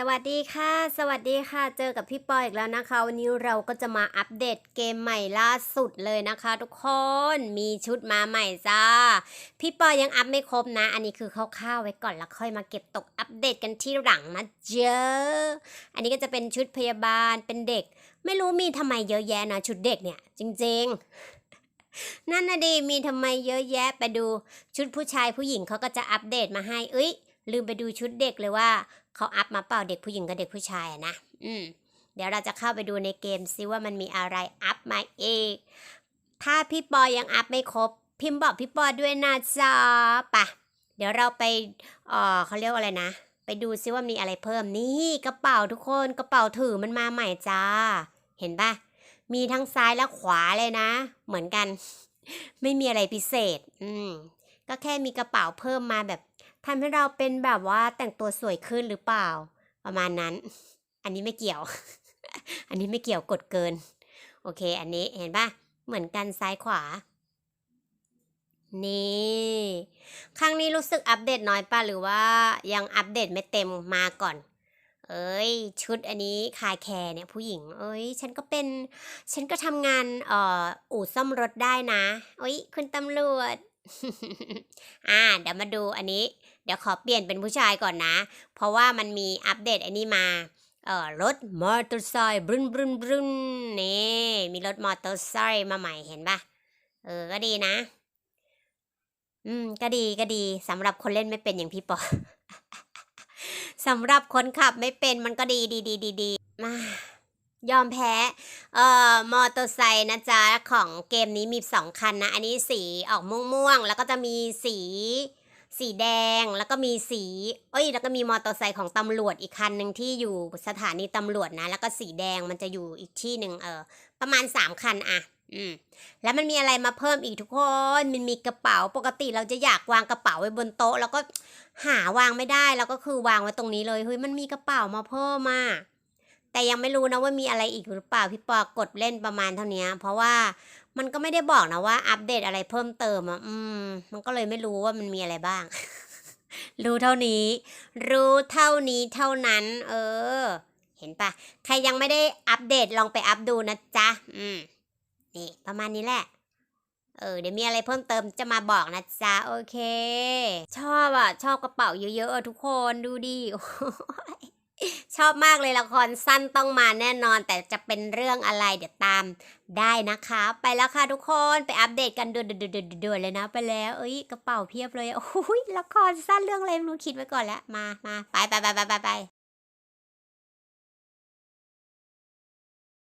สวัสดีค่ะ สวัสดีค่ะ เจอกับพี่ปอยอีกแล้วนะคะ วันนี้เราก็จะมาอัปเดตเกมใหม่ล่าสุดเลยนะคะ ทุกคน มีชุดมาใหม่จ้า พี่ปอยยังอัพไม่ครบนะ อันนี้คือคร่าวๆไว้ก่อนแล้วค่อยมาเก็บตกอัปเดตกันที่หลังนะเจออันนี้ก็จะเป็นชุดพยาบาล เป็นเด็ก ไม่รู้มีทำไมเยอะแยะนะชุดเด็กเนี่ย จริงๆ นั่นนะดีมีทำไมเยอะแยะไปดู ชุดผู้ชายผู้หญิงเขาก็จะอัปเดตมาให้ เอ้ย ลืมไปดูชุดเด็กเลยว่าเขาอัพมาเปล่าเด็กผู้หญิงกับเด็กผู้ชายนะ อืม เดี๋ยวเราจะเข้าไปดูในเกมซิว่ามันมีอะไรอัพมาเองถ้าพี่ปอยังอัพไม่ครบ พิมพ์บอกพี่ปอด้วยนะจ๊ะปะเดี๋ยวเราไปเออเขาเรียกอะไรนะ ไปดูซิว่ามีอะไรเพิ่มนี่กระเป๋าทุกคนกระเป๋าถือมันมาใหม่จ้า เห็นปะมีทั้งซ้ายและขวาเลยนะ เหมือนกัน ไม่มีอะไรพิเศษ อืมก็แค่มีกระเป๋าเพิ่มมาแบบ ทำให้เราเป็นแบบว่าแต่งตัวสวยขึ้นหรือเปล่า ประมาณนั้น อันนี้ไม่เกี่ยว อันนี้ไม่เกี่ยวกดเกิน โอเค อันนี้เห็นปะเหมือนกันซ้ายขวา นี่ ครั้งนี้รู้สึกอัปเดตน้อยป่ะหรือว่ายังอัปเดตไม่เต็มมาก่อน เอ้ย ชุดอันนี้คายแคร์เนี่ยผู้หญิง เอ้ย ฉันก็เป็น ฉันก็ทำงานเอ่ออู่ซ่อมรถได้นะเอ้ย คุณตำรวจอ่า เดี๋ยวมาดูอันนี้ เดี๋ยวขอเปลี่ยนเป็นผู้ชายก่อนนะ เพราะว่ามันมีอัปเดตอันนี้มาเอ่อรถมอเตอร์ไซค์บรุนบรุนบรุนนี่มีรถมอเตอร์ไซค์มาใหม่เห็นปะเออก็ดีนะ อืม ก็ดีก็ดีสำหรับคนเล่นไม่เป็นอย่างพี่ปอสำหรับคนขับไม่เป็นมันก็ดีดีดีดีดีมายอมแพ้ เอ่อ มอเตอร์ไซค์นะจ๊ะ ของเกมนี้มีสองคันนะ อันนี้สีออกม่วงๆ แล้วก็จะมีสี สีแดงแล้วก็มีสีเอ้ย แล้วก็มีมอเตอร์ไซค์ของตำรวจอีกคันหนึ่งที่อยู่สถานีตำรวจนะ แล้วก็สีแดงมันจะอยู่อีกที่หนึ่งเออ ประมาณสามคันอะอืมแล้วมันมีอะไรมาเพิ่มอีกทุกคน มันมีกระเป๋าปกติเราจะอยากวางกระเป๋าไว้บนโต๊ะ แล้วก็หาวางไม่ได้แล้วก็คือวางไว้ตรงนี้เลยเฮ้ยมันมีกระเป๋ามาเพิ่มมา แต่ยังไม่รู้นะว่ามีอะไรอีกหรือเปล่าพี่ปอกดเล่นประมาณเท่านี้เพราะว่ามันก็ไม่ได้บอกนะว่าอัปเดตอะไรเพิ่มเติมอะอืม มันก็เลยไม่รู้ว่ามันมีอะไรบ้าง รู้เท่านี้ รู้เท่านี้เท่านั้น เออ เห็นปะใครยังไม่ได้อัปเดตลองไปอัปดูนะจ๊ะอืมนี่ประมาณนี้แหละเออเดี๋ยวมีอะไรเพิ่มเติมจะมาบอกนะจ๊ะโอเค ชอบอะ ชอบกระเป๋าเยอะๆทุกคนดูดิ ชอบมากเลยละครสั้นต้องมาแน่นอน แต่จะเป็นเรื่องอะไรเดี๋ยวตามได้นะคะ ไปแล้วค่ะทุกคนไปอัปเดตกันด่วนๆๆๆเลยนะ ไปแล้วเอ้ยกระเป๋าเพียบเลยโอ้ยละครสั้นเรื่องอะไรไม่รู้คิดไว้ก่อนแล้วมามาไปไปไปไปไป